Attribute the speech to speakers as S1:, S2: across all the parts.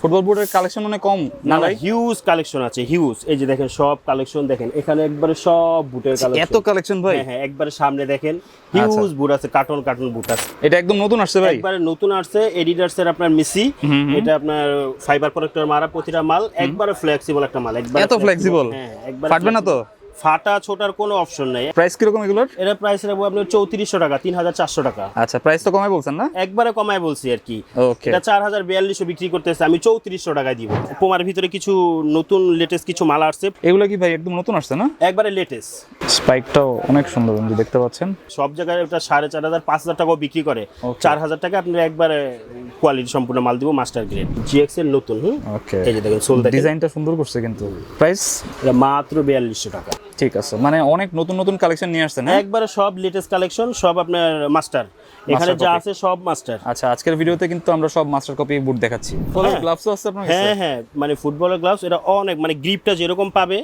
S1: Football বুটের collection অনেক কম
S2: না
S1: না
S2: হিউজ কালেকশন আছে হিউজ এই যে দেখেন সব কালেকশন দেখেন এখানে একবারে সব বুটের কালেকশন
S1: এত কালেকশন ভাই?
S2: হ্যাঁ হ্যাঁ একবারে সামনে দেখেন হিউজ বুট আছে কার্টন কার্টন বুট আছে।
S1: এটা একদম নতুন আসছে ভাই।
S2: একবারে নতুন আসছে এডিডার্স এর আপনার মেসি এটা আপনার ফাইবার প্রোডাক্টের মারা প্রতিটা মাল একবারে ফ্লেক্সিবল একটা মাল একবারে
S1: এত flexible?
S2: হ্যাঁ একবারে
S1: ফাটবে না তো?
S2: ফাটা ছোটার কোনো অপশন নেই।
S1: প্রাইস কীরকম এগুলোর?
S2: এটা প্রাইস রাখব আপনার চৌত্রিশশো টাকা তিন হাজার চারশো টাকা।
S1: আচ্ছা প্রাইস তো কমাই বলছেন না?
S2: একবারে কমায় বলছি আর কি।
S1: ওকে
S2: এটা চার হাজার বিয়াল্লিশশো বিক্রি করতেছে আমি চৌত্রিশশো টাকায় দিব। পোমার ভিতরে কিছু নতুন লেটেস্ট কিছু মাল আসছে।
S1: এগুলো কি ভাই একদম নতুন আসছে না?
S2: একবারে লেটেস্ট
S1: স্পাইকটাও অনেক সুন্দর বন্ধু দেখতে পাচ্ছেন।
S2: সব জায়গায় ওটা সাড়ে চার হাজার পাঁচ হাজার টাকাও বিক্রি করে. চার হাজার টাকা আপনি একবারে কোয়ালিটি সম্পূর্ণ মাল দিব মাস্টার গ্রেড জিএক্স এর নতুন হুম?
S1: ওকে
S2: এই যে দেখেন সোল
S1: ডিজাইনটা সুন্দর করছে কিন্তু। প্রাইস
S2: এটা মাত্র বিয়াল্লিশশো টাকা।
S1: ঠিক আছে। মানে অনেক নতুন নতুন কালেকশন নিয়ে আসছেন হ্যাঁ?
S2: একবারে সব লেটেস্ট কালেকশন সব আপনার মাস্টার এখানে যা আছে সব মাস্টার
S1: আচ্ছা আজকের ভিডিওতে কিন্তু আমরা সব মাস্টার কপি বুট দেখাচ্ছি। ফলো
S2: হ্যাঁ।
S1: গ্লাভসও আছে আপনার কাছে?
S2: হ্যাঁ হ্যাঁ মানে ফুটবলের গ্লাভস এটা অনেক মানে গ্রিপটা যেরকম পাবে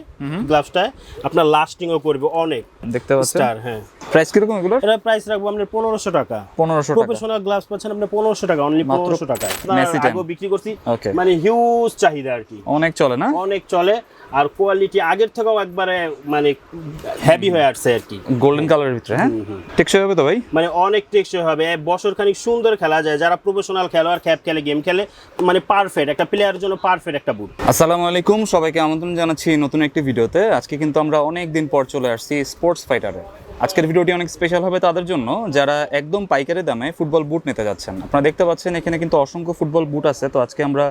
S2: গ্লাভসটা আপনার লাস্টিংও করবে অনেক।
S1: দেখতে পাচ্ছেন?
S2: স্টার হ্যাঁ।
S1: প্রাইস কীরকম এগুলোর?
S2: এটা প্রাইস রাখব আপনার পনেরোশো টাকা।
S1: পনেরোশো টাকা।
S2: প্রফেশনাল গ্লাভস পাচ্ছেন আপনি পনেরোশো টাকা অনলি
S1: মাত্র
S2: পনেরোশো টাকা।
S1: Messi ten।
S2: আগেও বিক্রি করছি। মানে হিউজ চাহিদা আর কি।
S1: অনেক চলে না?
S2: অনেক চলে। আর কোয়ালিটি আগের থেকেও একবারে মানে হেভি হয়ে আসছে আর কি।
S1: গোল্ডেন কালারের ভিতরে হ্যাঁ? টেকসই হবে তো ভাই?
S2: মানে অনেক টেকসই হবে। বছরখানিক বছর খানিক সুন্দর খেলা যায়। যারা প্রফেশনাল খেলোয়াড়, খ্যাপ খেলে গেম খেলে মানে পারফেক্ট একটা প্লেয়ারের জন্য পারফেক্ট একটা বুট
S1: আসসালামু আলাইকুম। সবাইকে আমন্ত্রণ জানাচ্ছি নতুন একটি ভিডিওতে। আজকে কিন্তু আমরা অনেক দিন পর চলে আসছি স্পোর্টস ফাইটারে আজকের ভিডিওটি অনেক স্পেশাল হবে তাদের জন্য যারা একদম পাইকারি দামে ফুটবল বুট নিতে যাচ্ছেন। আপনারা দেখতে পাচ্ছেন এখানে কিন্তু অসংখ্য ফুটবল বুট আছে তো আজকে আমরা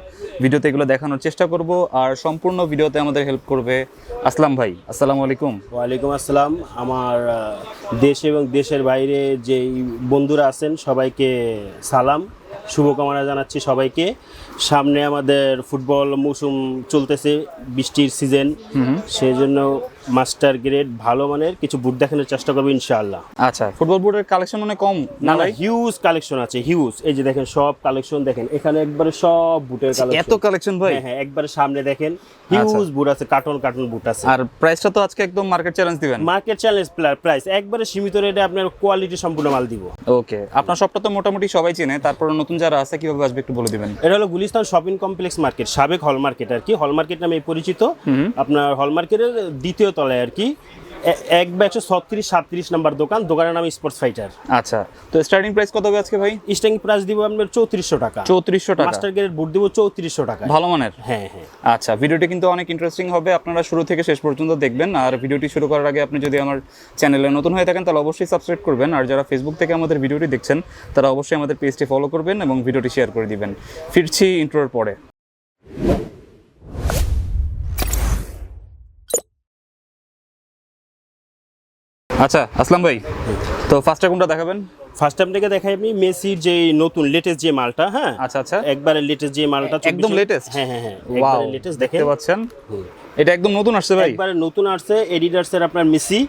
S1: ভিডিওতে এগুলো দেখানোর চেষ্টা করব আর সম্পূর্ণ ভিডিওতে আমাদের হেল্প করবে আসলাম ভাই। আসসালামু আলাইকুম।
S2: ওয়ালাইকুম আসসালাম। আমার দেশ এবং দেশের বাইরে যেই বন্ধুরা আছেন সবাইকে সালাম। শুভকামনা জানাচ্ছি সবাইকে। সামনে আমাদের ফুটবল মৌসুম চলতেছে বৃষ্টির সিজন সেই জন্য মাস্টার গ্রেড ভালো মানের কিছু বুট দেখানোর চেষ্টা করব ইনশাআল্লাহ।
S1: আচ্ছা ফুটবল বুটের কালেকশন অনেক কম
S2: না
S1: না
S2: হিউজ কালেকশন আছে হিউজ এই যে দেখেন সব কালেকশন দেখেন এখানে একবারে সব বুটের কালেকশন
S1: এত কালেকশন ভাই?
S2: হ্যাঁ হ্যাঁ একবারে সামনে দেখেন হিউজ বুট আছে কার্টন কার্টন বুট আছে।
S1: আর প্রাইসটা তো আজকে একদম মার্কেট চ্যালেঞ্জ দিবেন।
S2: মার্কেট চ্যালেঞ্জ প্রাইস একবারে সীমিত রেটে আপনার কোয়ালিটি সম্পূর্ণ মাল দিব।
S1: ওকে আপনার সবটা তো মোটামুটি সবাই চেনে তারপর নতুন যারা আছে কীভাবে আসবে একটু বলে দিবেন।
S2: এটা হলো গুলিস্তান শপিং কমপ্লেক্স মার্কেট সাবেক হল মার্কেট আর কি। হল মার্কেট নামে পরিচিত। আপনার হল মার্কেটের দ্বিতীয় তলায় আর কি। এক বা একশো ছত্রিশ সাতত্রিশ নাম্বার দোকান দোকানের নাম স্পোর্টস ফাইটার
S1: আচ্ছা তো স্টার্টিং প্রাইস কত হবে আজকে ভাই?
S2: স্টার্টিং প্রাইস দিব আপনার চৌত্রিশশো টাকা।
S1: চৌত্রিশশো টাকা।
S2: মাস্টার গ্রেড বুট দিব চৌত্রিশশো টাকা
S1: ভালো মানের?
S2: হ্যাঁ হ্যাঁ।
S1: আচ্ছা ভিডিওটি কিন্তু অনেক ইন্টারেস্টিং হবে আপনারা শুরু থেকে শেষ পর্যন্ত দেখবেন। আর ভিডিওটি শুরু করার আগে আপনি যদি আমার চ্যানেলে নতুন হয়ে থাকেন তাহলে অবশ্যই সাবস্ক্রাইব করবেন। আর যারা ফেসবুক থেকে আমাদের ভিডিওটি দেখছেন তারা অবশ্যই আমাদের পেজটি ফলো করবেন এবং ভিডিওটি শেয়ার করে দিবেন। ফিরছি ইন্ট্রোর পরে। আচ্ছা আসলাম ভাই। তো ফার্স্টে কোনটা দেখাবেন?
S2: ফার্স্ট টাইম থেকে দেখাই আমি মেসির যে নতুন লেটেস্ট যে মালটা হ্যাঁ?
S1: আচ্ছা আচ্ছা।
S2: একবারে লেটেস্ট যে মালটা
S1: একদম
S2: 24
S1: latest?
S2: হ্যাঁ হ্যাঁ হ্যাঁ একবারে লেটেস্ট
S1: দেখতে পাচ্ছেন? এটা একদম নতুন আসছে ভাই।
S2: একবারে নতুন আসছে এডিডার্সের আপনার মেসি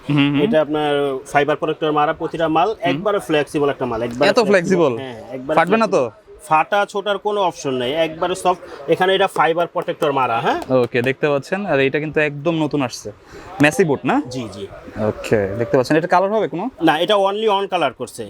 S2: এটা আপনার ফাইবার মারা প্রতিটা মাল একবারে ফ্লেক্সিবল একটা মাল একবারে
S1: এত flexible?
S2: হ্যাঁ একবারে
S1: ফাটবে না তো?
S2: ফাটা ছোটার কোনো অপশন নেই। একবারে সব এখানে এটা ফাইবার প্রোটেক্টর মারা হ্যাঁ?
S1: ওকে দেখতে পাচ্ছেন। আর এটা কিন্তু একদম নতুন আসছে। মেসি বুট না?
S2: জি জি।
S1: ওকে দেখতে পাচ্ছেন। এটা কালার হবে কোনো?
S2: না এটা অনলি অন কালার করছে।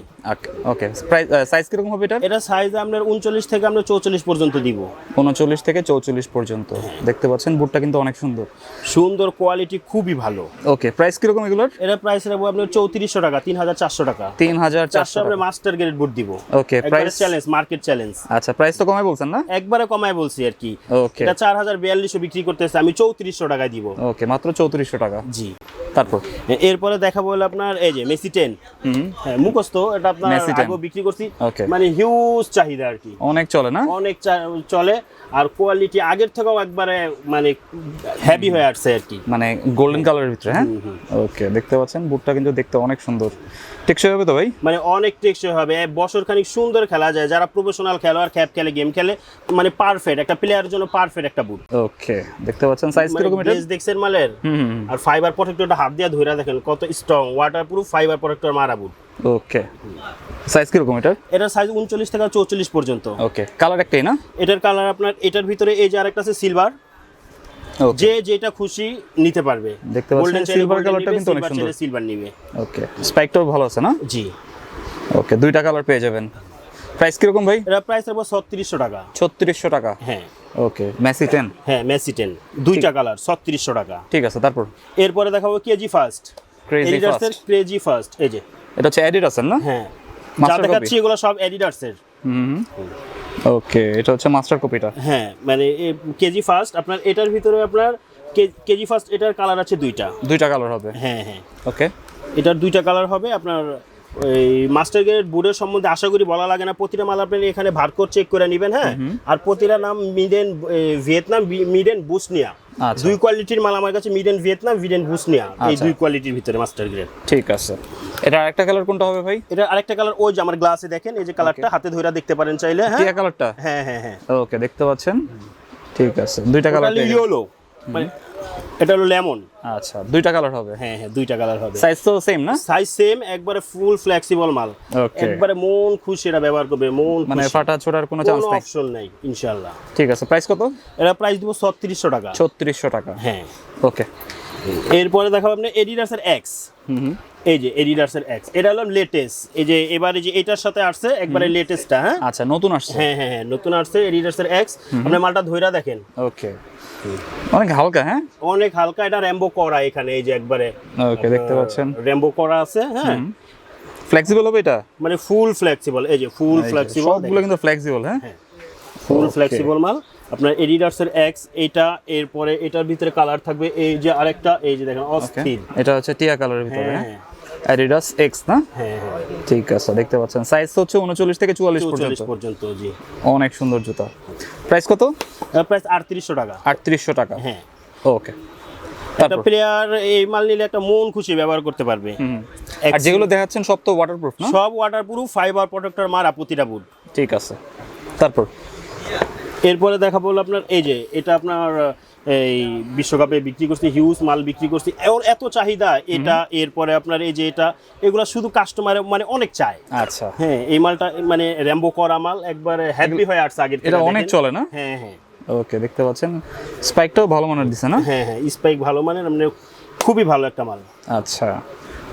S1: ওকে প্রাইস সাইজ কীরকম হবে এটা
S2: এটা সাইজ আপনার উনচল্লিশ থেকে আমরা চৌচল্লিশ পর্যন্ত দিব।
S1: উনচল্লিশ থেকে চৌচল্লিশ পর্যন্ত। দেখতে পাচ্ছেন বুটটা কিন্তু অনেক সুন্দর।
S2: সুন্দর কোয়ালিটি খুবই ভালো।
S1: ওকে প্রাইস কীরকম এগুলোর?
S2: এটা প্রাইস রাখব আপনার চৌত্রিশশো টাকা তিন হাজার চারশো টাকা।
S1: তিন হাজার
S2: চারশো
S1: চারশো
S2: আমরা মাস্টার গ্রেড বুট দিব।
S1: Okay price
S2: challenge market challenge
S1: আচ্ছা প্রাইস তো কমাই বলছেন না?
S2: একবারে কমায় বলছি আর কি।
S1: ওকে
S2: এটা চার হাজার বিয়াল্লিশশো বিক্রি করতেছে আমি চৌত্রিশশো টাকায় দিব।
S1: ওকে মাত্র চৌত্রিশশো টাকা।
S2: জি।
S1: তারপর?
S2: এরপরে দেখাবো হলো আপনার এই যে মেসি টেন
S1: হুম।
S2: হ্যাঁ মুখস্থ এটা আপনার
S1: Messi 10
S2: আগেও বিক্রি করছি। মানে হিউজ চাহিদা আর কি।
S1: অনেক চলে না?
S2: অনেক চলে। আর কোয়ালিটি আগের থেকেও একবারে মানে হেভি হয়ে আসছে আর কি।
S1: মানে গোল্ডেন কালারের ভিতরে হ্যাঁ? ওকে দেখতে পাচ্ছেন বুটটা কিন্তু দেখতে অনেক সুন্দর। টেকসই হবে তো ভাই?
S2: মানে অনেক টেকসই হবে। বছর খানিক সুন্দর খেলা যায়। যারা প্রফেশনাল খেলোয়াড় খ্যাপ খেলে গেম খেলে মানে পারফেক্ট একটা প্লেয়ারের জন্য পারফেক্ট একটা বুট
S1: ওকে দেখতে পাচ্ছেন সাইজ কীরকম এটা?
S2: দেখছেন মালের? আর ফাইবার প্রোটেক্টরটা হাত দিয়ে ধরে দেখেন কত strong waterproof fibre protector মারা বুট
S1: ওকে। সাইজ কীরকম এটার?
S2: এটার সাইজ উনচল্লিশ থেকে চৌচল্লিশ পর্যন্ত।
S1: ওকে কালার একটাই না?
S2: এটার কালার আপনার এটার ভিতরে এই যে আরেকটা আছে সিলভার
S1: ওকে।
S2: যে যেটা খুশি নিতে পারবে।
S1: দেখতে পাচ্ছেন silver colourটা কিন্তু অনেক সুন্দর।
S2: সিলভার নিবে।
S1: ওকে স্পাইকটাও ভালো আছে না?
S2: জি।
S1: ওকে দুইটা কালার পেয়ে যাবেন। প্রাইস কীরকম ভাই?
S2: এটা প্রাইস রাখব ছত্রিশশো টাকা।
S1: ছত্রিশশো টাকা?
S2: হ্যাঁ।
S1: ওকে মেসি টেন
S2: হ্যাঁ মেসি টেন দুইটা কালার ছত্রিশশো টাকা।
S1: ঠিক আছে তারপর?
S2: এরপরে দেখাবো কেজি ফার্স্ট
S1: Crazy
S2: এডিডাসের ক্রেজি ফার্স্ট এই যে।
S1: এটা হচ্ছে অ্যাডিডাসের না?
S2: হ্যাঁ। যা দেখাচ্ছি এগুলো সব অ্যাডিডাসের
S1: হুম ওকে এটা হচ্ছে মাস্টার কপিটা
S2: হ্যাঁ মানে কেজি ফার্স্ট আপনার এটার ভিতরে আপনার কেজি ফার্স্ট এটার কালার আছে দুইটা।
S1: দুইটা কালার হবে।
S2: হ্যাঁ হ্যাঁ।
S1: ওকে।
S2: এটার দুইটা কালার হবে আপনার এই মাস্টার গ্রেড বুডের সম্বন্ধে আশা করি বলা লাগে না। প্রতিটা মাল আপনি এখানে ভারকোড চেক করে নেবেন হ্যাঁ? আর প্রতিটা নাম মিডেন ভিয়েতনাম মিডেন বুসনিয়া। দুই কোয়ালিটির মাল আমার কাছে মিডেন ভিয়েতনাম মিডেন বুসনিয়া এই
S1: আচ্ছা।
S2: দুই কোয়ালিটির ভিতরে মাস্টার গ্রেড
S1: ঠিক আছে। এটা আরেকটা কালার কোনটা হবে ভাই?
S2: এটা আরেকটা কালার ওই যে আমার গ্লাসে দেখেন এই যে কালারটা হাতে ধরে দেখতে পারেন চাইলে হ্যাঁ?
S1: কালারটা
S2: হ্যাঁ হ্যাঁ হ্যাঁ।
S1: ওকে দেখতে পাচ্ছেন? ঠিক আছে। দুইটা কালার
S2: ইয়েলো মানে এটা হলো লেমন।
S1: আচ্ছা দুইটা কালার হবে?
S2: হ্যাঁ হ্যাঁ দুইটা কালার হবে।
S1: সাইজ তো সেম না?
S2: সাইজ সেম একবারে ফুল ফ্লেক্সিবল মাল। একবারে মন খুশি এটা ব্যবহার করবে মন
S1: মানে ফাটা ছোড়ার কোনো চান্স নাই?
S2: অপশন নাই ইনশাআল্লাহ।
S1: ঠিক আছে প্রাইস কত?
S2: এটা প্রাইস দিব ছত্রিশশো টাকা।
S1: ছত্রিশশো টাকা।
S2: হ্যাঁ।
S1: ওকে
S2: এরপরে দেখাবো আপনি এডিডাসের এক্স
S1: হুম।
S2: এই যে এডিডাসের এক্স এটা হলো লেটেস্ট এই যে এবারে যে এটার সাথে আসছে একবারে লেটেস্টটা হ্যাঁ?
S1: আচ্ছা নতুন আসছে।
S2: হ্যাঁ হ্যাঁ হ্যাঁ নতুন আসছে এডিডাসের এক্স আপনি মালটা ধইরা দেখেন।
S1: ওকে। অনেক হালকা হ্যাঁ?
S2: অনেক হালকা এটা র্যাম্বো করা এখানে এই যে একবারে।
S1: ওকে দেখতে পাচ্ছেন।
S2: র্যাম্বো করা আছে হ্যাঁ?
S1: ফ্লেক্সিবল হবে এটা?
S2: মানে ফুল ফ্লেক্সিবল এই যে ফুল ফ্লেক্সিবল
S1: সবগুলো কিন্তু ফ্লেক্সিবল হ্যাঁ?
S2: ফুল ফ্লেক্সিবল মাল। আপনার এডিডাসের এক্স এটা এরপরে এটার ভিতরে কালার থাকবে এই যে আরেকটা এই যে দেখেন অস্থির।
S1: এটা হচ্ছে টিয়া কালারের ভিতরে
S2: হ্যাঁ?
S1: হ্যাঁ। অ্যাডিডাস এক্স না?
S2: হ্যাঁ হ্যাঁ।
S1: ঠিক আছে দেখতে পাচ্ছেন। সাইজ তো হচ্ছে উনচল্লিশ থেকে চুয়াল্লিশ পর্যন্ত।
S2: পর্যন্ত জি।
S1: অনেক সুন্দর জুতা। প্রাইস কত?
S2: প্রাইস আটত্রিশশো টাকা।
S1: আটত্রিশশো টাকা।
S2: হ্যাঁ।
S1: ওকে
S2: একটা প্লেয়ার এই মাল নিলে একটা মন খুশি ব্যবহার করতে পারবে।
S1: আর যেগুলো দেখাচ্ছেন সব তো ওয়াটারপ্রুফ না?
S2: সব ওয়াটারপ্রুফ ফাইবার প্রোটেক্টর মারা প্রতিটা বুট
S1: ঠিক আছে। তারপর?
S2: এরপরে দেখা বলল আপনার এই যে এটা আপনার এই বিশ্বকাপে বিক্রি করছি হিউজ মাল বিক্রি করছি। এর এত চাহিদা এটা এরপরে আপনার এই যে এটা এগুলা শুধু কাস্টমার মানে অনেক চায়।
S1: আচ্ছা।
S2: হ্যাঁ এই মালটা মানে র্যাম্বো করা মাল একবারে হ্যাপি হয়ে আসছে আগে
S1: এটা অনেক চলে না?
S2: হ্যাঁ হ্যাঁ।
S1: ওকে দেখতে পাচ্ছেন। স্পাইকটাও ভালো মানের দিছে না?
S2: হ্যাঁ হ্যাঁ স্পাইক ভালো মানের মানে খুবই ভালো একটা মাল।
S1: আচ্ছা।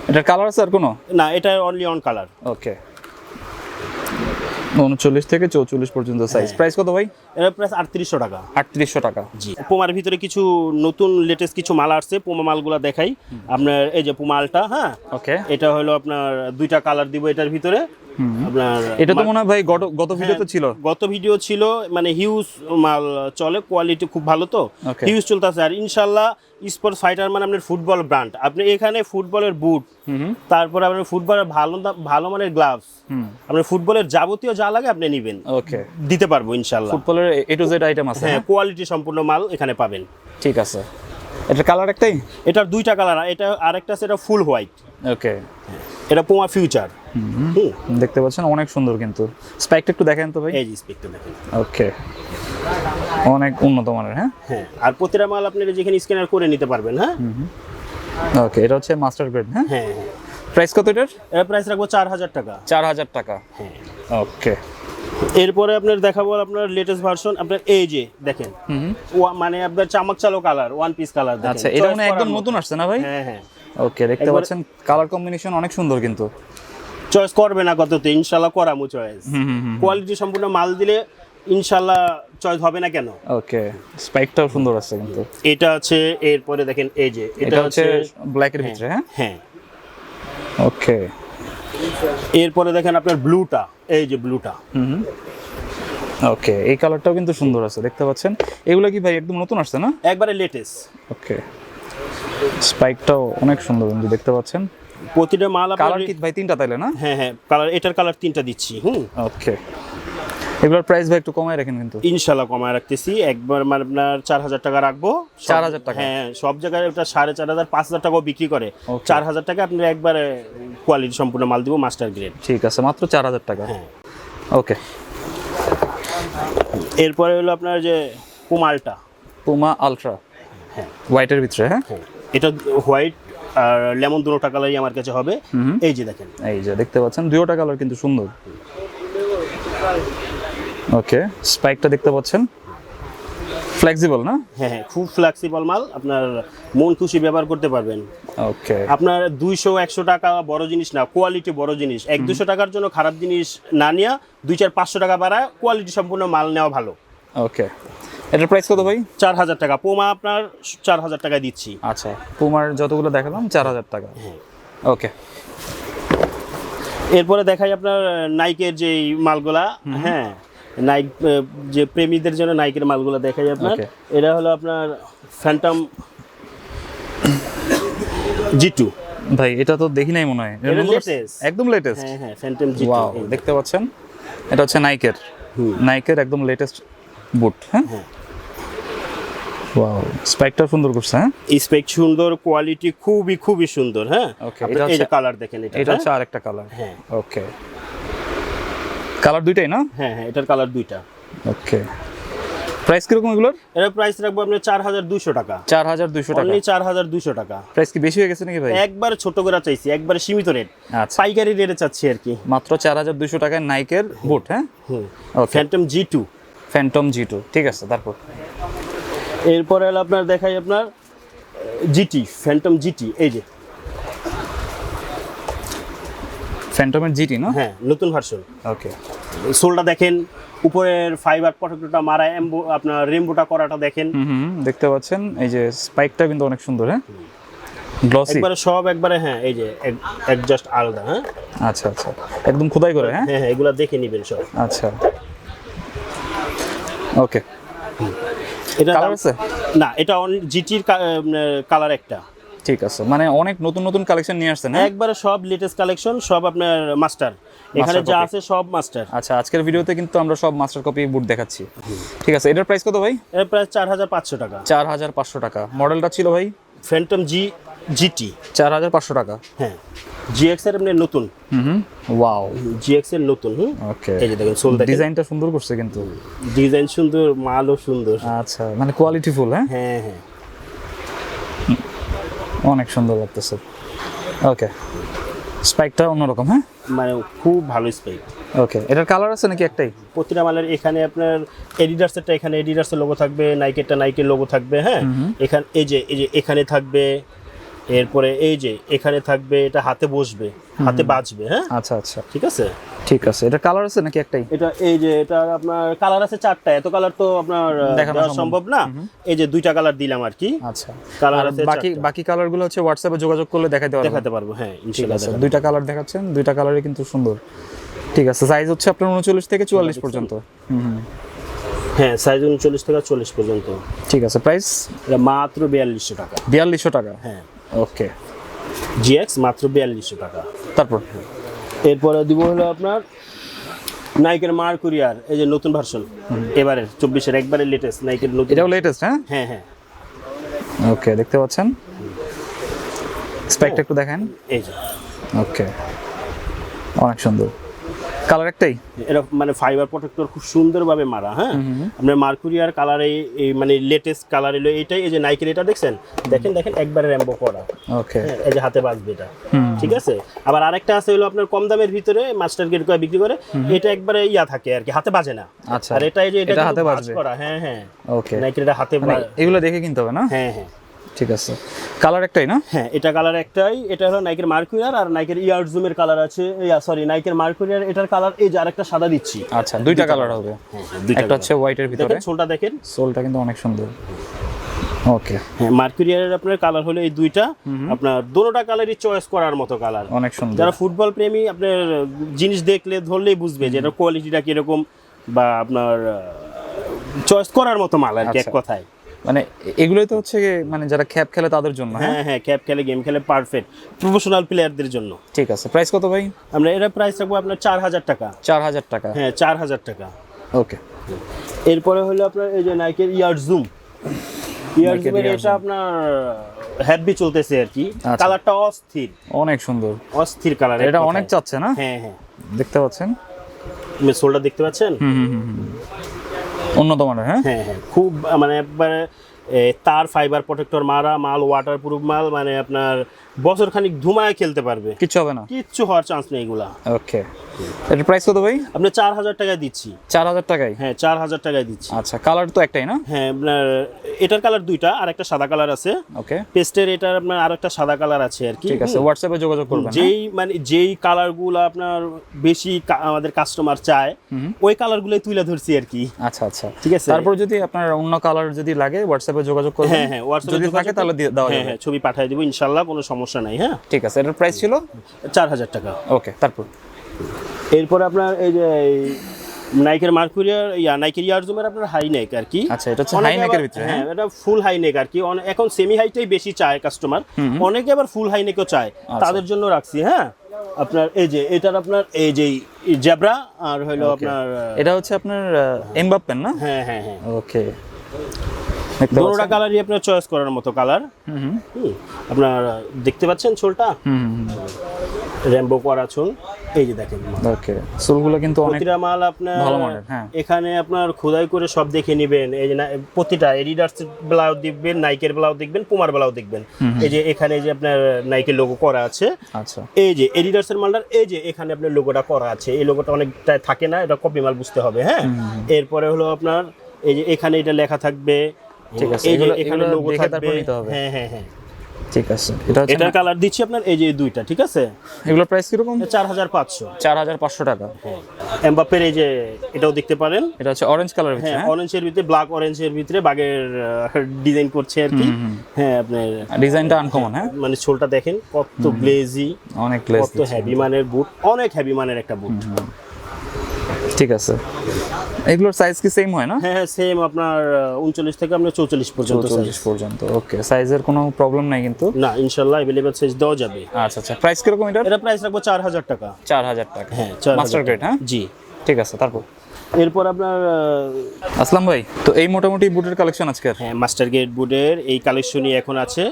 S1: এটা কালার আছে আর কোনো?
S2: না এটা অনলি অন কালার
S1: ওকে উনচল্লিশ থেকে চৌচল্লিশ পর্যন্ত সাইজ প্রাইস কত ভাই?
S2: এটা প্রাইস আটত্রিশশো টাকা।
S1: আটত্রিশশো টাকা।
S2: জি। পোমার ভিতরে কিছু নতুন লেটেস্ট কিছু মাল আসছে পোমা মালগুলো দেখাই। আপনার এই যে পোমালটা হ্যাঁ?
S1: ওকে
S2: এটা হলো আপনার দুইটা কালার দিব এটার ভিতরে। আপনার
S1: এটা তো মনে হয় ভাই গত ভিডিওতে ছিল।
S2: গত ভিডিও ছিল মানে হিউজ মাল চলে কোয়ালিটি খুব ভালো তো। হিউজ চলতেছে আর ইনশাল্লাহ স্পোর্টস ফাইটার মানে আপনার ফুটবল ব্র্যান্ড আপনি এখানে ফুটবলের বুট তারপর আপনার ফুটবলের ভালো ভালো মানের গ্লাভস আপনার ফুটবলের যাবতীয় যা লাগে আপনি নেবেন।
S1: ওকে
S2: দিতে পারব ইনশাল্লাহ
S1: ফুটবলের এ টু জেড আইটেম আছে
S2: হ্যাঁ
S1: হ্যাঁ?
S2: কোয়ালিটি সম্পূর্ণ মাল এখানে পাবেন।
S1: ঠিক আছে। এটার কালার একটাই?
S2: এটার দুইটা কালার এটা আরেকটা এটা ফুল হোয়াইট
S1: ওকে
S2: এটা পোমা ফিউচার
S1: দেখতে পাচ্ছেন অনেক সুন্দর কিন্তু। স্পাইকটা একটু দেখেন তো ভাই।
S2: এই যে স্পেকটা দেখেন।
S1: ওকে অনেক উন্নত মানের হ্যাঁ?
S2: হ্যাঁ আর প্রতিটা মাল আপনি যেখানে স্ক্যানার করে নিতে পারবেন হ্যাঁ?
S1: ওকে এটা হচ্ছে মাস্টার গ্রেড হ্যাঁ?
S2: হ্যাঁ হ্যাঁ।
S1: প্রাইস কত এটার?
S2: এর প্রাইস রাখব চার হাজার টাকা।
S1: চার হাজার টাকা।
S2: হ্যাঁ।
S1: ওকে
S2: এরপরে আপনার দেখাবো আপনার লেটেস্ট ভার্সন আপনার এই যে দেখেন। মানে আপনার চামক চালো কালার ওয়ান পিস কালার
S1: আচ্ছা এটা মানে একদম নতুন আসছে না ভাই?
S2: হ্যাঁ হ্যাঁ।
S1: ওকে দেখতে পাচ্ছেন কালার কম্বিনেশন অনেক সুন্দর কিন্তু।
S2: চয়েস করবে না কততে ইনশাল্লাহ করামু চয়েস কোয়ালিটি সম্পূর্ণ মাল দিলে ইনশাল্লাহ চয়েস হবে না কেন?
S1: ওকে স্পাইকটাও সুন্দর আছে কিন্তু।
S2: এটা আছে এরপরে দেখেন এই যে
S1: এটা হচ্ছে ব্ল্যাকের ভিতরে হ্যাঁ?
S2: হ্যাঁ।
S1: ওকে
S2: এরপরে দেখেন আপনার ব্লুটা এই যে ব্লুটা।
S1: হুম ওকে এই কালারটাও কিন্তু সুন্দর আছে দেখতে পাচ্ছেন? এগুলো কি ভাই একদম নতুন আসছে না?
S2: একবারে লেটেস্ট
S1: ওকে স্পাইকটাও অনেক সুন্দর কিন্তু দেখতে পাচ্ছেন।
S2: প্রতিটা মাল
S1: কালার কি ভাই তিনটা তাইলে না?
S2: হ্যাঁ হ্যাঁ কালার এটার কালার তিনটা দিচ্ছি হুম।
S1: ওকে এগুলোর প্রাইস ভাই একটু কমায় রাখেন কিন্তু।
S2: ইনশাল্লাহ কমায় রাখতেছি। একবার মানে আপনার চার হাজার টাকা রাখব। সব-
S1: 4,000 টাকা?
S2: হ্যাঁ সব জায়গায় ওটা সাড়ে চার হাজার পাঁচ হাজার টাকাও বিক্রি করে. চার হাজার টাকা আপনি একবারে কোয়ালিটি সম্পূর্ণ মাল দিব মাস্টার গ্রেড
S1: ঠিক আছে মাত্র চার হাজার টাকা।
S2: হ্যাঁ।
S1: ওকে
S2: এরপরে হলো আপনার যে পুমালটা
S1: পুমা আলট্রা
S2: হ্যাঁ।
S1: হোয়াইটের ভিতরে হ্যাঁ?
S2: হ্যাঁ। এটা হোয়াইট আর লেমন দুটো কালারই আমার কাছে হবে। এই যে দেখেন।
S1: এই যে দেখতে পাচ্ছেন দুয়োটা কালার কিন্তু সুন্দর। ওকে স্পাইকটা দেখতে পাচ্ছেন। ফ্লেক্সিবল না?
S2: হ্যাঁ হ্যাঁ খুব ফ্লেক্সিবল মাল আপনার মন খুশি ব্যবহার করতে পারবেন।
S1: ওকে।
S2: আপনার দুইশো একশো টাকা বড় জিনিস না কোয়ালিটি বড় জিনিস। এক দুশো টাকার জন্য খারাপ জিনিস না নিয়ে দুই চার পাঁচশো টাকা বাড়ায় কোয়ালিটি সম্পূর্ণ মাল নেওয়া ভালো।
S1: ওকে। এটার প্রাইস কত ভাই?
S2: চার হাজার টাকা। পোমা আপনার চার হাজার টাকায় দিচ্ছি।
S1: আচ্ছা পুমার যতগুলো দেখালাম চার হাজার টাকা।
S2: হ্যাঁ।
S1: ওকে।
S2: এরপরে দেখাই আপনার নাইকের যে মালগুলা। হ্যাঁ নাইক যে প্রেমীদের জন্য নাইকের মালগুলা দেখাই আপনার।
S1: Okay.
S2: এটা হলো আপনার ফ্যান্টাম জি টু
S1: ভাই এটা তো দেখি নাই মনে হয়। একদম লেটেস্ট
S2: হ্যাঁ হ্যাঁ ফ্যান্টাম জি টু
S1: দেখতে পাচ্ছেন? এটা হচ্ছে নাইকের নাইকের একদম লেটেস্ট বুট হ্যাঁ?
S2: হ্যাঁ।
S1: ওয়াও স্পাইকটা সুন্দর করছে হ্যাঁ?
S2: স্পেক সুন্দর কোয়ালিটি খুবই খুবই সুন্দর হ্যাঁ? আপনি
S1: এটা হচ্ছে-
S2: কালার দেখেন এটা
S1: এটা
S2: হ্যাঁ?
S1: হচ্ছে আরেকটা কালার
S2: হ্যাঁ।
S1: ওকে কালার দুইটাই না?
S2: হ্যাঁ হ্যাঁ এটার কালার দুইটা।
S1: ওকে প্রাইস কীরকম এগুলোর?
S2: এটার প্রাইস রাখব আপনার চার হাজার দুশো টাকা।
S1: চার হাজার দুইশো টাকা।
S2: চার হাজার দুশো টাকা।
S1: প্রাইস কি বেশি হয়ে গেছে নাকি ভাই?
S2: একবার ছোট করে চাইছি একবার সীমিত রেট
S1: আচ্ছা।
S2: পাইকারি রেটে চাচ্ছি আর কি।
S1: মাত্র চার হাজার দুইশো টাকায় নাইকের বুট হ্যাঁ?
S2: Phantom G two
S1: Phantom G two ঠিক আছে তারপর?
S2: এরপরে আপনার দেখাই আপনার জিটি ফ্যান্টম জিটি এই যে।
S1: ফ্যান্টমের জিটি না
S2: হ্যাঁ নতুন ভার্সন
S1: ওকে
S2: সোলটা দেখেন উপরের ফাইবার প্রোটেক্টরটা মারা এম্বো আপনার রেমবোটা করাটা দেখেন।
S1: হুম হুম দেখতে পাচ্ছেন এই যে স্পাইকটা কিন্তু অনেক সুন্দর হ্যাঁ? গ্লসি
S2: একবারে সব একবারে হ্যাঁ এই যে অ্যাডজাস্ট আলাদা হ্যাঁ?
S1: আচ্ছা আচ্ছা একদম খোদাই করে হ্যাঁ?
S2: হ্যাঁ হ্যাঁ এগুলা দেখে নেবেন সব।
S1: আচ্ছা। ওকে
S2: এটা
S1: কালার আছে?
S2: না এটা অন জিটির কালার একটা।
S1: ঠিক আছে। মানে অনেক নতুন নতুন কালেকশন নিয়ে আসছেন হ্যাঁ?
S2: একবারে সব লেটেস্ট কালেকশন সব আপনার মাস্টার এখানে যা আছে সব মাস্টার
S1: আচ্ছা আজকের ভিডিওতে কিন্তু আমরা সব মাস্টার কপি বুট দেখাচ্ছি। ঠিক আছে এটার প্রাইস কত ভাই?
S2: এর প্রাইস চার হাজার পাঁচশো টাকা।
S1: চার হাজার পাঁচশো টাকা। মডেলটা ছিল ভাই?
S2: ফ্যান্টম জি জিটি
S1: চার হাজার পাঁচশো টাকা।
S2: হ্যাঁ। জিএক্স এর এমনি নতুন।
S1: হুম ওয়াও
S2: জিএক্স এর নতুন হুম?
S1: ওকে
S2: এই যে দেখেন সোল
S1: ডিজাইনটা সুন্দর করছে কিন্তু।
S2: ডিজাইন সুন্দর মালও সুন্দর।
S1: আচ্ছা মানে কোয়ালিটি ফুল হ্যাঁ?
S2: হ্যাঁ হ্যাঁ।
S1: অনেক সুন্দর লাগতেছে। ওকে স্পাইকটা অন্যরকম হ্যাঁ?
S2: মানে খুব ভালো স্পাইক
S1: ওকে এটার কালার আছে নাকি একটাই?
S2: প্রতিটা মালের এখানে আপনার এডিডার্সেরটা এখানে এডিডার্সের লোগো থাকবে নাইকেরটা নাইকের লোগো থাকবে হ্যাঁ? এখানে এই যে এই যে এখানে থাকবে এরপরে এই যে এখানে থাকবে এটা হাতে বসবে হাতে বাজবে হ্যাঁ?
S1: আচ্ছা আচ্ছা।
S2: ঠিক আছে?
S1: ঠিক আছে। এটা কালার আছে নাকি একটাই?
S2: এটা এই যে এটা আপনার কালার আছে চারটা। এত কালার তো আপনার দেওয়া
S1: সম্ভব।
S2: না। এই যে দুইটা কালার দিলাম আর কি।
S1: আচ্ছা।
S2: কালার আছে
S1: বাকি। বাকি কালারগুলো হচ্ছে হোয়াটসঅ্যাপে যোগাযোগ করলে দেখাতে পারবেন
S2: দেখাতে পারব হ্যাঁ ইনশাআল্লাহ
S1: দুইটা কালার দেখাচ্ছেন দুইটা কালারই কিন্তু সুন্দর। ঠিক আছে। সাইজ হচ্ছে আপনার উনচল্লিশ থেকে চুয়াল্লিশ পর্যন্ত। হুম
S2: হ্যাঁ সাইজ উনচল্লিশ থেকে চল্লিশ পর্যন্ত।
S1: ঠিক আছে। প্রাইস
S2: এটা মাত্র বিয়াল্লিশশো টাকা।
S1: বিয়াল্লিশশো টাকা।
S2: হ্যাঁ।
S1: ওকে
S2: জিএক্স মাত্র বিয়াল্লিশশো টাকা।
S1: তারপর?
S2: এরপরে দিব হলো আপনার নাইকের মার কুরিয়ার এই যে নতুন ভার্সন এবারের চব্বিশের একবারে লেটেস্ট নাইকের নতুন।
S1: এটাও লেটেস্ট হ্যাঁ?
S2: হ্যাঁ হ্যাঁ।
S1: ওকে দেখতে পাচ্ছেন? স্পেকটা একটু দেখেন।
S2: এই যে।
S1: ওকে অনেক সুন্দর। কালার একটাই?
S2: এটা মানে ফাইবার প্রোটেক্টর খুব সুন্দরভাবে মারা হ্যাঁ? আপনার মার্কুরিয়ার কালারে এই মানে লেটেস্ট কালার এলো এইটাই এই যে নাইকের এটা দেখছেন? দেখেন দেখেন একবারে র্যাম্বো করা।
S1: ওকে
S2: হ্যাঁ, এই যে হাতে বাজবে এটা। ঠিক আছে? আবার আরেকটা আছে হলো আপনার কম দামের ভিতরে মাস্টার গেট করে বিক্রি করে এটা একবারে ইয়া থাকে আর কি হাতে বাজে না।
S1: আচ্ছা।
S2: আর এটা এই যে এটা
S1: হাতে বাজবে।
S2: করা হ্যাঁ হ্যাঁ।
S1: ওকে
S2: নাইকের এটা হাতে
S1: মানে এগুলো দেখে কিনতে হবে না?
S2: হ্যাঁ হ্যাঁ।
S1: ঠিক আছে। কালার একটাই না?
S2: হ্যাঁ এটা কালার একটাই। এটা হলো নাইকের মার্কুরিয়ার আর নাইকের ইয়ার জুমের কালার আছে। সরি নাইকের মার্কুরিয়ার এটার কালার এই যে আরেকটা সাদা দিচ্ছি।
S1: আচ্ছা দুইটা কালার হবে।
S2: হ্যাঁ, হ্যাঁ,
S1: একটা হচ্ছে হোয়াইটের ভিতরে।
S2: সোলটা দেখেন।
S1: সোলটা কিন্তু অনেক সুন্দর। ওকে
S2: হ্যাঁ মার্কুরিয়ারের আপনার কালার হলো এই দুইটা। আপনার দুটোটা কালারই চয়েস করার মতো কালার
S1: অনেক সুন্দর।
S2: যারা ফুটবল প্রেমী আপনার জিনিস দেখলে ধরলেই বুঝবে যে এটা কোয়ালিটিটা কীরকম বা আপনার চয়েস করার মতো মাল আর কি এক
S1: আচ্ছা।
S2: কথায়।
S1: মানে এগুলোই তো হচ্ছে মানে যারা খ্যাপ খেলে তাদের জন্য হ্যাঁ?
S2: হ্যাঁ হ্যাঁ ক্যাপ খেলে গেম খেলে পারফেক্ট প্রফেশনাল প্লেয়ারদের জন্য।
S1: ঠিক আছে। প্রাইস কত ভাই?
S2: আমরা এটা প্রাইস রাখব আপনার চার হাজার টাকা।
S1: চার হাজার টাকা।
S2: হ্যাঁ চার হাজার টাকা।
S1: ওকে
S2: এরপরে হলো আপনার এই যে নাইকের ইয়ার জুম ইয়ার জুমের এটা আপনার হ্যাপি চলতেছে আর কি।
S1: আচ্ছা।
S2: কালারটা অস্থির।
S1: অনেক সুন্দর।
S2: অস্থির কালার
S1: এটা অনেক চাচ্ছে না?
S2: হ্যাঁ হ্যাঁ।
S1: দেখতে পাচ্ছেন?
S2: সোলটা দেখতে পাচ্ছেন?
S1: হুম হুম হুম। উন্নত মানের হ্যাঁ?
S2: হ্যাঁ হ্যাঁ। খুব মানে একবারে তার ফাইবার প্রোটেক্টর মারা মাল ওয়াটার প্রুফ মাল মানে আপনার বছর খানিক ধুমায় খেলতে পারবে।
S1: কিচ্ছু হবে না।
S2: কিচ্ছু হওয়ার চান্স নেই এগুলা।
S1: ওকে। এটার প্রাইস কত ভাই?
S2: আপনি চার হাজার টাকায় দিচ্ছি।
S1: চার হাজার টাকায়?
S2: হ্যাঁ চার হাজার টাকায় দিচ্ছি।
S1: আচ্ছা কালার তো একটাই না?
S2: হ্যাঁ আপনার এটার কালার দুইটা আর একটা সাদা কালার আছে।
S1: ওকে।
S2: পেস্টের এটার আপনার আর একটা সাদা কালার আছে আর কি।
S1: ঠিক আছে হোয়াটসঅ্যাপে যোগাযোগ করবেন হ্যাঁ?
S2: যেই মানে যেই কালারগুলো আপনার বেশি আমাদের কাস্টমার চায় ওই কালারগুলোই তুলে ধরছি আর কি।
S1: আচ্ছা আচ্ছা।
S2: ঠিক আছে?
S1: তারপর যদি আপনার অন্য কালার যদি লাগে হোয়াটসঅ্যাপে যোগাযোগ করবেন।
S2: হ্যাঁ হ্যাঁ হোয়াটসঅ্যাপে
S1: যদি থাকে তাহলে দেওয়া
S2: হ্যাঁ
S1: যাবে।
S2: হ্যাঁ ছবি পাঠিয়ে দেবো ইনশাল্লাহ কোনো সমস্যা নাই হ্যাঁ?
S1: ঠিক আছে এটার প্রাইস ছিল?
S2: চার হাজার টাকা।
S1: ওকে তারপর?
S2: এরপরে আপনার এই যে নাইকের মার্কুরিয়ার ইয়া নাইকের ইয়ারজুমের আপনার হাই নেক আর কি।
S1: আচ্ছা, এটা হচ্ছে এর
S2: আবার-
S1: ভিতরে,
S2: হ্যাঁ? এটা ফুল হাই নেক আর কি। এখন সেমি হাইটাই বেশি চায় কাস্টমার অনেকে আবার ফুল হাই নেকও চায়।
S1: আচ্ছা।
S2: তাদের জন্য রাখছি হ্যাঁ? আপনার এই যে এটার আপনার এই যে জেব্রা আর হলো আপনার
S1: এটা হচ্ছে আপনার এমবাপ্পেন না?
S2: হ্যাঁ হ্যাঁ হ্যাঁ।
S1: ওকে।
S2: দুটোটা কালারই আপনার চয়েস করার মতো কালার আপনার দেখতে পাচ্ছেন ছোলটা র্যাম্বো করা চুল। এই যে দেখেন।
S1: ওকে চুলগুলো কিন্তু অনেক
S2: প্রতিটা মাল আপনার
S1: ভালো মানের, হ্যাঁ।
S2: এখানে আপনার খোদাই করে সব দেখে নেবেন। এই যে না- প্রতিটা এডিডাস ব্লাউজ দেখবেন নাইকের ব্লাউজ দেখবেন পুমার ব্লাউজ দেখবেন। এই যে এখানে যে আপনার নাইকের লোগো করা আছে।
S1: আচ্ছা।
S2: এই যে এডিডাসের মালটার এই যে এখানে আপনার লোগোটা করা আছে। এই লোগোটা অনেকটা থাকে না এটা কপি মাল বুঝতে হবে হ্যাঁ। এরপরে হলো আপনার এই যে এখানে এটা লেখা থাকবে
S1: ঠিক আছে, এগুলো-
S2: এখানে লোগো থাকবে। হ্যাঁ হ্যাঁ হ্যাঁ।
S1: ঠিক আছে। এটা হচ্ছে
S2: এটার কালার দিচ্ছি আপনার এই যে দুইটা ঠিক আছে?
S1: এগুলোর প্রাইস কীরকম?
S2: চার হাজার পাঁচশো।
S1: চার হাজার পাঁচশো টাকা।
S2: এমবাপ্পের এই যে এটাও দেখতে পারেন।
S1: এটা হচ্ছে অরেঞ্জ কালার
S2: হ্যাঁ
S1: ভিতরে হ্যাঁ
S2: অরেঞ্জের ভিতরে ব্ল্যাক অরেঞ্জের ভিতরে বাগের ডিজাইন করছে আর কি। হ্যাঁ আপনার
S1: ডিজাইনটা আনকমন হ্যাঁ?
S2: মানে সোলটা দেখেন কত গ্লেজি
S1: অনেক
S2: কত হেভি মানের বুট অনেক হেভি মানের একটা বুট
S1: ঠিক আছে। এগুলোর সাইজ কি সেম হয় না?
S2: হ্যাঁ হ্যাঁ সেম আপনার উনচল্লিশ থেকে আপনার চৌচল্লিশ পর্যন্ত
S1: চল্লিশ
S2: size।
S1: পর্যন্ত ওকে সাইজের কোনো প্রবলেম নাই কিন্তু?
S2: না ইনশাল্লাহ অ্যাভেলেবেল সাইজ দেওয়া যাবে।
S1: আচ্ছা আচ্ছা। প্রাইস কীরকম এটা
S2: এটা প্রাইস রাখব চার হাজার টাকা।
S1: চার হাজার টাকা।
S2: হ্যাঁ
S1: মাস্টার গ্রেড হ্যাঁ?
S2: জি।
S1: ঠিক আছে তারপর?
S2: এরপর আপনার
S1: আসলাম ভাই তো এই মোটামুটি বুটের কালেকশন আজকে
S2: হ্যাঁ মাস্টার গেট বুটের এই কালেকশনই এখন আছে।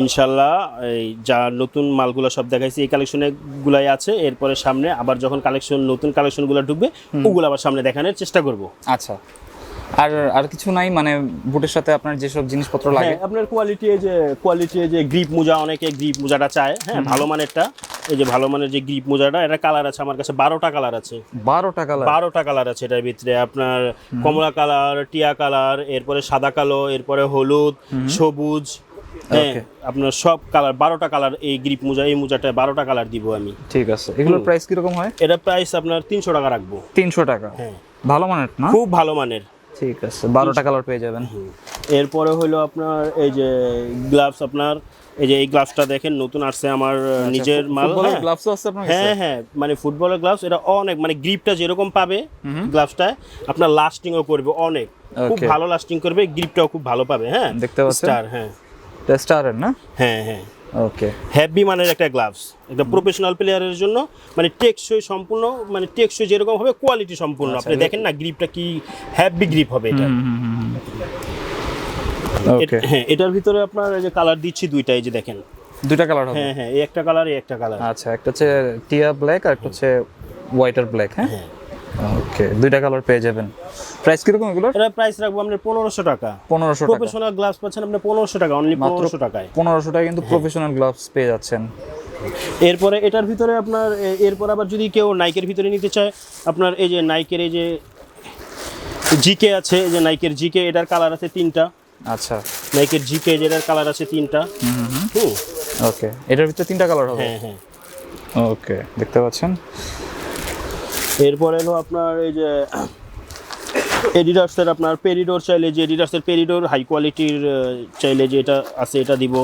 S2: ইনশাল্লাহ এই যা নতুন মালগুলো সব দেখাইছি এই কালেকশনে গুলাই আছে। এরপরে সামনে আবার যখন কালেকশন নতুন কালেকশনগুলো ঢুকবে ওগুলো আবার সামনে দেখানোর চেষ্টা করব।
S1: আচ্ছা। আর আর কিছু নাই মানে বুটের সাথে আপনার যেসব জিনিসপত্র লাগে।
S2: হ্যাঁ আপনার কোয়ালিটি এই যে কোয়ালিটি এই যে গ্রিপ মোজা অনেকে গ্রিপ মোজাটা চায়। হ্যাঁ ভালো মানেরটা। এই যে ভালো মানের যে গ্রিপ মোজাটা এটা কালার আছে আমার কাছে বারোটা কালার আছে।
S1: বারো টাকা লাগে
S2: বারোটা কালার আছে এটার ভিতরে। আপনার কমলা কালার টিয়া কালার এরপরে সাদা কালো এরপরে হলুদ সবুজ হ্যাঁ আপনার সব কালার বারোটা কালার এই গ্রিপ মোজা এই মোজাটা বারোটা কালার দিব আমি।
S1: ঠিক আছে। এগুলোর প্রাইস কীরকম হয়?
S2: এটা প্রাইস আপনার তিনশো টাকা রাখব।
S1: তিনশো টাকা।
S2: হ্যাঁ।
S1: ভালো মানের না?
S2: খুব ভালো মানের।
S1: ঠিক আছে বারোটা কালার পেয়ে যাবেন।
S2: এরপরে হলো আপনার এই যে গ্লাভস আপনার এই যে এই গ্লাভসটা দেখেন নতুন আসছে আমার নিজের মাল হ্যাঁ।
S1: গ্লাভসও আছে আপনার
S2: হ্যাঁ হ্যাঁ মানে ফুটবলের গ্লাভস এটা অনেক মানে গ্রিপটা যেরকম পাবে গ্লাভসটায় আপনার লাস্টিংও করবে অনেক। খুব ভালো লাস্টিং করবে গ্রিপটাও খুব ভালো পাবে হ্যাঁ।
S1: দেখতে পাচ্ছেন?
S2: স্টার হ্যাঁ।
S1: স্টারের না?
S2: হ্যাঁ হ্যাঁ।
S1: ওকে
S2: হ্যাভি মানের একটা গ্লাভস একটা প্রফেশনাল প্লেয়ারের জন্য মানে টেকসই সম্পূর্ণ মানে টেকসই যেরকম হবে কোয়ালিটি সম্পূর্ণ।
S1: আচ্ছা,
S2: আপনি দেখেন না গ্রিপটা কি হ্যাভি গ্রিপ হবে এটা।
S1: ওকে
S2: হ্যাঁ এটার ভিতরে আপনার এই যে কালার দিচ্ছি দুইটা এই যে দেখেন।
S1: দুইটা কালার হবে?
S2: হ্যাঁ হ্যাঁ এই একটা কালার এই একটা কালার
S1: আচ্ছা একটা হচ্ছে টিয়া ব্ল্যাক আর একটা হচ্ছে হোয়াইট আর ব্ল্যাক হ্যাঁ?
S2: হ্যাঁ।
S1: ওকে দুইটা কালার পেয়ে যাবেন। প্রাইস কীরকম এগুলোর?
S2: এটা প্রাইস রাখব আপনার পনেরোশো টাকা।
S1: পনেরোশো টাকা।
S2: প্রফেশনাল গ্লাভস পাচ্ছেন আপনি পনেরোশো টাকা অনলি পনেরোশো টাকায়।
S1: পনেরোশো টাকা কিন্তু প্রফেশনাল গ্লাভস পেয়ে যাচ্ছেন।
S2: এরপরে এটার ভিতরে আপনার এরপর আবার যদি কেউ নাইকের ভিতরে নিতে চায় আপনার এই যে নাইকের এই যে জিকে আছে এই যে নাইকের জিকে এটার কালার আছে তিনটা।
S1: আচ্ছা।
S2: নাইকের জিকে যেটার কালার আছে তিনটা। হুম
S1: ওকে এটার ভিতরে তিনটা কালার হবে?
S2: হ্যাঁ হ্যাঁ।
S1: ওকে দেখতে পাচ্ছেন?
S2: এরপর এলো আপনার এই যে এডিডাসের আপনার পেরিডোর চাইলে যে এডিডাসের পেরিডোর হাই কোয়ালিটির চাইলে যে এটা আছে এটা দিব।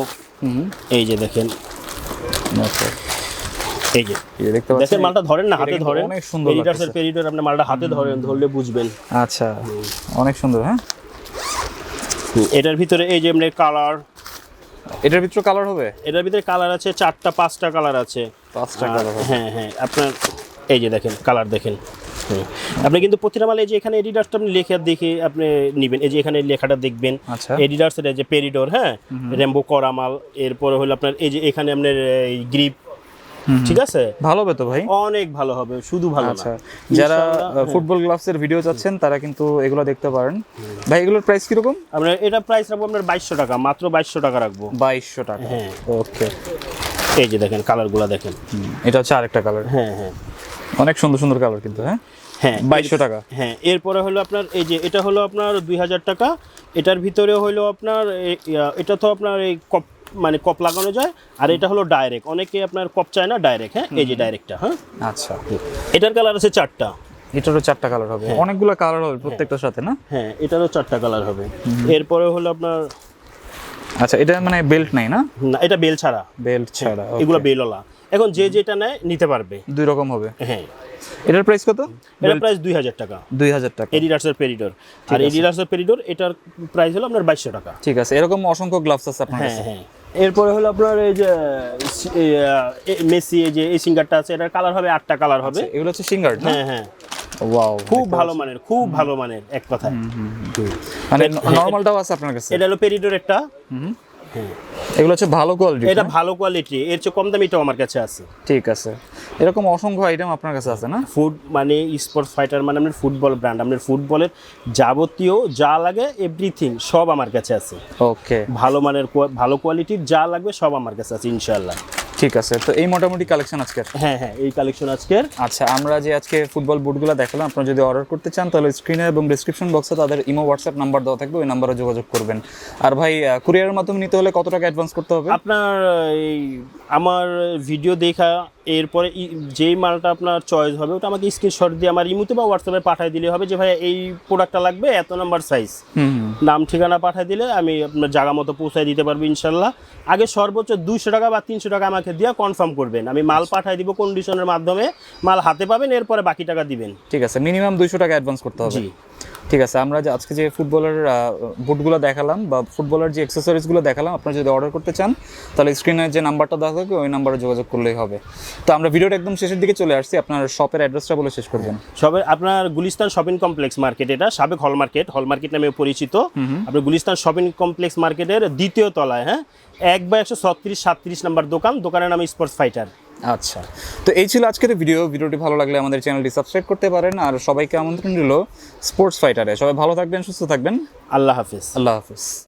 S1: হুম।
S2: এই যে দেখেন। এই যে।
S1: এই যে
S2: দেখেন মালটা ধরেন না হাতে ধরেন।
S1: অনেক সুন্দর
S2: এডিডাসের পেরিডোর আপনি মালটা হাতে ধরেন ধরলে বুঝবেন।
S1: আচ্ছা। অনেক সুন্দর হ্যাঁ?
S2: এটার ভিতরে এই যে এমনি কালার।
S1: এটার ভিতরে কালার হবে?
S2: এটার ভিতরে কালার আছে চারটা পাঁচটা কালার আছে।
S1: পাঁচটা কালার
S2: হ্যাঁ হ্যাঁ আপনার এই যে দেখেন কালার দেখেন। আপনি কিন্তু প্রতিটা মালে যে এখানে এডিডাসটা আপনি লেখা দেখে আপনি নেবেন। এই যে এখানে লেখাটা দেখবেন
S1: আচ্ছা।
S2: এডিডাসের যে পেরিডোর হ্যাঁ? রেমবো করামাল এরপরে হলো আপনার এই যে এখানে আপনার এই গ্রিপ ঠিক আছে?
S1: ভালো হবে তো ভাই?
S2: অনেক ভালো হবে শুধু ভালো
S1: আচ্ছা।
S2: না
S1: যারা ফুটবল গ্লাভসের ভিডিও চাচ্ছেন তারা কিন্তু এগুলো দেখতে পারেন। ভাই এগুলোর প্রাইস কীরকম?
S2: আমরা এটা প্রাইস রাখব আপনার বাইশশো টাকা মাত্র বাইশশো টাকা রাখব।
S1: বাইশশো টাকা।
S2: হ্যাঁ।
S1: ওকে
S2: এই যে দেখেন কালারগুলো দেখেন।
S1: এটা হচ্ছে আরেকটা কালার
S2: হ্যাঁ হ্যাঁ।
S1: অনেক সুন্দর সুন্দর কালার কিন্তু হ্যাঁ?
S2: হ্যাঁ
S1: বাইশশো টাকা।
S2: হ্যাঁ এরপরে হলো আপনার এই যে এটা হলো আপনার দুই হাজার টাকা। এটার ভিতরে হলো আপনার এটা তো আপনার এই কপ মানে কপ লাগানো যায় আর এটা হলো ডাইরেক্ট অনেকে আপনার কপ চায় না ডাইরেক্ট হ্যাঁ? এই যে ডাইরেক্টটা হ্যাঁ?
S1: আচ্ছা।
S2: এটার কালার আছে চারটা।
S1: এটারও চারটা কালার হবে। অনেকগুলো কালার হবে প্রত্যেকটার সাথে না?
S2: হ্যাঁ এটারও চারটা কালার হবে। এরপরে হলো আপনার
S1: আচ্ছা এটা মানে বেল্ট নাই না?
S2: না এটা বেল ছাড়া।
S1: বেল্ট ছাড়া okay.
S2: এগুলো বেলওয়ালা এখন যে যেটা নেয় নিতে পারবে।
S1: দুই রকম হবে।
S2: হ্যাঁ।
S1: এটার প্রাইস কত?
S2: এটা প্রাইস দুই হাজার টাকা।
S1: দুই হাজার টাকা।
S2: এডিডাসের পেরিডোর আর এডিডাসের পেরিডোর এটার প্রাইস হলো আপনার বাইশশো টাকা।
S1: ঠিক আছে। এরকম অসংখ্য গ্লাভস আছে আপনার
S2: হ্যাঁ
S1: কাছে।
S2: হ্যাঁ। এরপরে হলো আপনার এই যে মেসি এই যে এই সিঙ্গারটা আছে এটার কালার হবে আটটা কালার হবে।
S1: এগুলো হচ্ছে সিঙ্গার
S2: হ্যাঁ হ্যাঁ।
S1: ওয়াও
S2: খুব ভালো মানের খুব ভালো মানের এক কথায়।
S1: মানে নরমালটাও আছে আপনার কাছে?
S2: এটা হলো পেরিডোর একটা।
S1: এগুলো হচ্ছে ভালো কোয়ালিটি
S2: এটা ভালো কোয়ালিটি এর চেয়ে কম দামিটাও আমার কাছে আছে।
S1: ঠিক আছে। এরকম অসংখ্য আইটেম আপনার কাছে আছে না?
S2: ফুড মানে স্পোর্টস ফাইটার মানে আপনার ফুটবল ব্র্যান্ড আপনার ফুটবলের যাবতীয় যা লাগে এভরিথিং সব আমার কাছে আছে।
S1: ওকে
S2: ভালো মানের ভালো কোয়ালিটির যা লাগবে সব আমার কাছে আছে ইনশাল্লাহ
S1: ঠিক আছে তো এই মোটামুটি কালেকশন আজকের?
S2: হ্যাঁ হ্যাঁ এই কালেকশন আজকের।
S1: আচ্ছা আমরা যে আজকে ফুটবল বুটগুলো দেখালাম আপনারা যদি অর্ডার করতে চান তাহলে স্ক্রিনে এবং ডিসক্রিপশন বক্সে তাদের ইমো হোয়াটসঅ্যাপ নাম্বার দেওয়া থাকবে ওই নাম্বারে যোগাযোগ করবেন। আর ভাই কুরিয়ারের মাধ্যমে নিতে হলে কত টাকা অ্যাডভান্স করতে হবে?
S2: আপনার এই আমার ভিডিও দেখা এরপরে যেই মালটা আপনার চয়েস হবে ওটা আমাকে স্ক্রিনশট দিয়ে আমার ইমুতে বা হোয়াটসঅ্যাপে পাঠিয়ে দিলে হবে যে ভাই এই প্রোডাক্টটা লাগবে এত নাম্বার সাইজ। নাম ঠিকানা পাঠিয়ে দিলে আমি আপনার জায়গা মতো পৌঁছায় দিতে পারব ইনশাল্লাহ। আগে সর্বোচ্চ দুশো টাকা বা তিনশো টাকা আমাকে দিয়ে কনফার্ম করবেন। আমি মাল পাঠিয়ে দিব কন্ডিশনের মাধ্যমে মাল হাতে পাবেন এরপরে বাকি টাকা দিবেন।
S1: ঠিক আছে মিনিমাম দুইশো টাকা অ্যাডভান্স করতে হবে। ঠিক আছে আমরা যে আজকে যে ফুটবলের বুটগুলো দেখালাম বা ফুটবলের যে অ্যাক্সেসরিজগুলো দেখালাম আপনারা যদি অর্ডার করতে চান তাহলে স্ক্রিনে যে নাম্বারটা দেওয়া থাকবে ওই নাম্বারে যোগাযোগ করলেই হবে। তো আমরা ভিডিওটা একদম শেষের দিকে চলে আসছি আপনার শপের অ্যাড্রেসটা বলে শেষ করবেন।
S2: সবে আপনার গুলিস্তান শপিং কমপ্লেক্স মার্কেট এটা সাবেক হল মার্কেট হল মার্কেট নামে পরিচিত। আপনার গুলিস্তান শপিং কমপ্লেক্স মার্কেটের দ্বিতীয় তলায় হ্যাঁ? এক বা একশো ছত্রিশ সাতত্রিশ নাম্বার দোকান দোকানের নাম স্পোর্টস ফাইটার
S1: আচ্ছা। তো এই ছিল আজকের ভিডিও ভিডিওটি ভালো লাগলে আমাদের চ্যানেলটি সাবস্ক্রাইব করতে পারেন। আর সবাইকে আমন্ত্রণ রইল স্পোর্টস ফাইটারে সবাই ভালো থাকবেন সুস্থ থাকবেন।
S2: আল্লাহ হাফিজ।
S1: আল্লাহ হাফিজ।